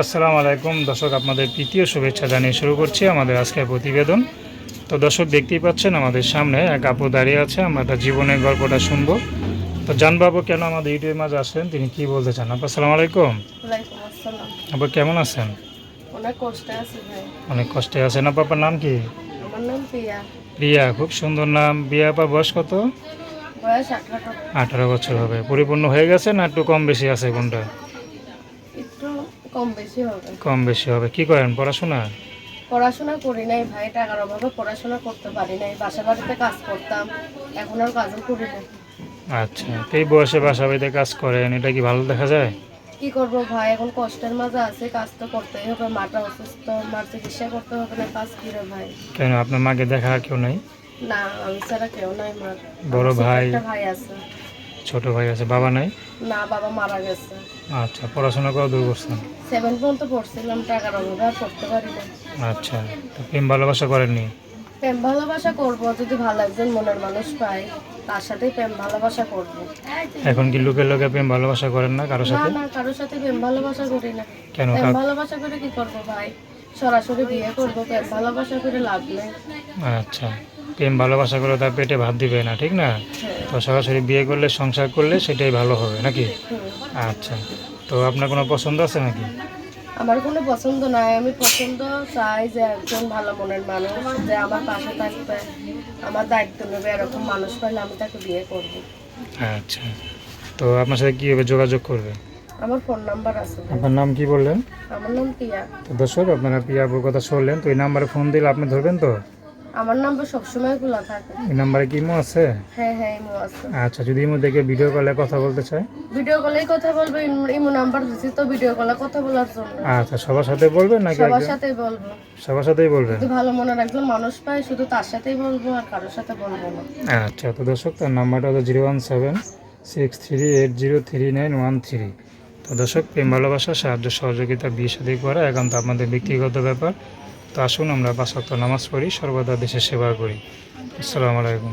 আসসালামু আলাইকুম। দর্শক আপনাদের তৃতীয় শুভেচ্ছা জানিয়ে শুরু করছি আমাদের আজকের প্রতিবেদন। তো দর্শক দেখতেই পাচ্ছেন আমাদের সামনে এক আপু দাঁড়িয়ে আছে আমরা তার জীবনের গল্পটা শুনব। তো জানবাবু কেন আমাদের ইউটিউবের মাঝে আসেন তিনি কি বলতে চান? আপু আসসালামু আলাইকুম। আপু কেমন আছেন? অনেক কষ্টে আছেন। আপু আপনার নাম কি? প্রিয়া। খুব সুন্দর নাম। প্রিয়া আপা বয়স কত? আঠারো। বছর হবে। পরিপূর্ণ হয়ে গেছে না একটু কম বেশি আছে কোনটা কম বেশি হবে। কম বেশি হবে। কি করেন? পড়াশোনা? পড়াশোনা করি নাই ভাই টাকার অভাবে পড়াশোনা করতে পারি নাই। বাসা বাড়িতে কাজ করতাম এখন আর কাজও করি না। আচ্ছা এই বয়সে বাসা বাড়িতে কাজ করেন এটা কি ভালো দেখা যায়? কি করব ভাই এখন কষ্টের মাঝে আছে কাজ তো করতেই হবে মাটা অসুস্থ মার চিকিৎসা করতে হবে না কাজ কি রে ভাই? কেন আপনার মাকে দেখা কেউ নাই? না আমি ছাড়া কেউ নাই মার। বড় ভাই? একটা ভাই আছে। ছোট ভাই আছে বাবা নাই? না বাবা মারা গেছে। আচ্ছা পড়াশোনা করা দূর করছেন? সেভেন পর্যন্ত পড়ছিলাম টাকার অভাবে আর পড়তে পারি না আচ্ছা তো প্রেম ভালোবাসা করেননি? প্রেম ভালোবাসা করব যদি ভালো একজন মনের মানুষ পাই তার সাথে প্রেম ভালোবাসা করব। এখন কি লোকের লোকে প্রেম ভালোবাসা করেন না কারোর সাথে? না কারোর সাথে প্রেম ভালোবাসা করি না। কেন? প্রেম ভালোবাসা করে কি করব ভাই? সরাসরি বিয়ে করব প্রেম ভালোবাসা করে লাভ নেই। আচ্ছা। প্রেম ভালোবাসা করলে তার পেটে ভাত দিবে না ঠিক না? তো সরাসরি বিয়ে করলে সংসার করলে সেটাই ভালো হবে নাকি? আচ্ছা। তো আপনার কোনো পছন্দ আছে নাকি? আমার কোনো পছন্দ নাই। আমি পছন্দ চাই যে একজন ভালো মনের মানুষ যে আমার পাশে থাকবে আমার দায়িত্ব নেবে এরকম মানুষ পাইলে আমি তাকে বিয়ে করব। আচ্ছা। তো আপনার সাথে কীভাবে যোগাযোগ করবে? আমার ফোন নাম্বার আছে। আপনার নাম কি বললেন? আমার নাম টিয়া তো দর্শক আপনারা পিয়াবুর কথা শুনলেন তো এই নাম্বারে ফোন দিলে আপনি ধরবেন তো? আমার নাম্বার সবসময় খোলা থাকে। এই নাম্বারে কি ইমো আছে? হ্যাঁ হ্যাঁ ইমো আছে। আচ্ছা যদি ইমো দেখে ভিডিও কলে কথা বলতে চায়? ভিডিও কলেই কথা বলবে ইম- নাম্বার দিছি তো ভিডিও কলে কথা বলার জন্য। আচ্ছা সবার সাথে বলবেন নাকি সবার সাথেই বলব। সবার সাথেই বলবেন যদি ভালো মনের একজন মানুষ পাই শুধু তার সাথেই বলব আর কারোর সাথে বলব না। আচ্ছা তো দর্শক তার নাম্বারটা হলো zero one seven six three eight zero three nine one three. তো দর্শক প্রেম ভালোবাসা সাহায্য সহযোগিতা বিয়ে সাথে করা একান্ত আমাদের ব্যক্তিগত ব্যাপার। তো আসুন আমরা বাসাত্ত নামাজ পড়ি সর্বদা দেশের সেবা করি। আসসালামু আলাইকুম।